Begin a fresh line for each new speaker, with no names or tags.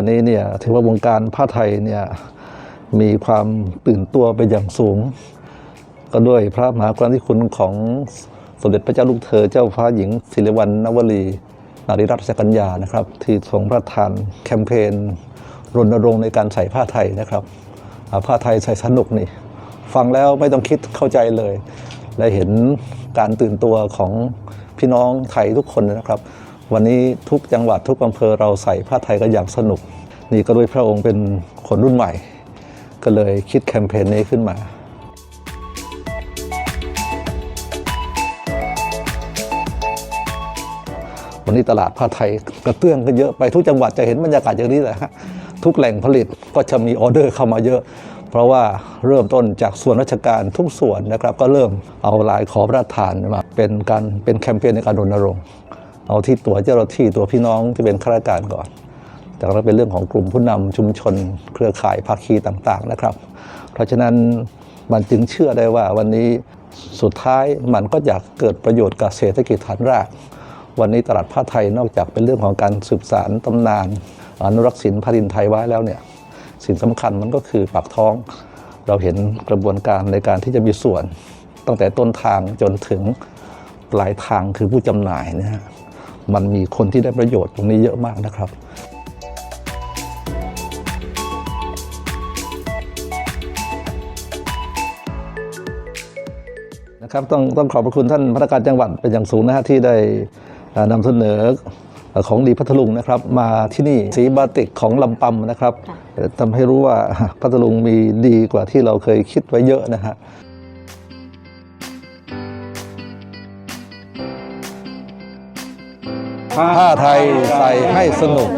อนนี้เนี่ยถือว่าวงการผ้าไทยเนี่ยมีความตื่นตัวไปอย่างสูง ก็ด้วยพระมหากรุณาธิคุณของสมเด็จพระเจ้าลูกเธอเจ้าฟ้าหญิงศิริวัณณวลีนารีรัตนกัญญานะครับ ที่ทรงพระทานแคมเปญรณรงค์ในการใส่ผ้าไทยนะครับผ้าไทยใส่สนุกนี่ฟังแล้วไม่ต้องคิดเข้าใจเลย และเห็นการตื่นตัวของพี่น้องไทยทุกคนนะครับ วันนี้ทุกจังหวัดทุกอำเภอเราใส่ผ้าไทยกันอย่างสนุก นี่ก็ด้วยพระองค์เป็นคนรุ่นใหม่ ก็เลยคิดแคมเปญนี้ขึ้นมา วันนี้ตลาดผ้าไทยกระเตื้องก็เยอะไปทุกจังหวัดจะเห็นบรรยากาศอย่างนี้แหละฮะทุกแหล่งผลิตก็จะมีออเดอร์เข้ามาเยอะ เพราะว่าเริ่มต้นจากส่วนราชการทุกส่วนนะครับ ก็เริ่มเอาลายขอพระราชทานมาเป็นการเป็นแคมเปญในการรณรงค์ เอาที่ตัวเจ้าหน้าที่ตัวพี่น้องที่เป็นข้าราชการก่อนแต่ก็เป็นเรื่องของกลุ่มผู้นำชุมชน เครือข่ายภาคีต่างๆนะครับ เพราะฉะนั้นมันจึงเชื่อได้ว่าวันนี้สุดท้ายมันก็อยากเกิดประโยชน์กับเศรษฐกิจฐานราก วันนี้ตลาดผ้าไทยนอกจากเป็นเรื่องของการสืบสารตำนาน อนุรักษ์ศิลป์ผ้าดินไทยไว้แล้วเนี่ยสิ่งสำคัญมันก็คือปากท้อง เราเห็นกระบวนการในการที่จะมีส่วน ตั้งแต่ต้นทางจนถึงปลายทางคือผู้จำหน่ายนะฮะ มันมีคนที่ได้ประโยชน์ตรงนี้เยอะมากนะครับนะครับต้องต้องขอบพระคุณท่านพนักงานจังหวัดเป็นอย่างสูงนะฮะที่ได้อ่านำเสนอเอ่อของดีพัทลุงนะครับมาที่นี่สีบาติกของลำปำนะครับเอ่อทำให้รู้ว่าพัทลุงมีดีกว่าที่เราเคยคิดไว้เยอะนะฮะ ผ้าไทยใส่ให้สนุก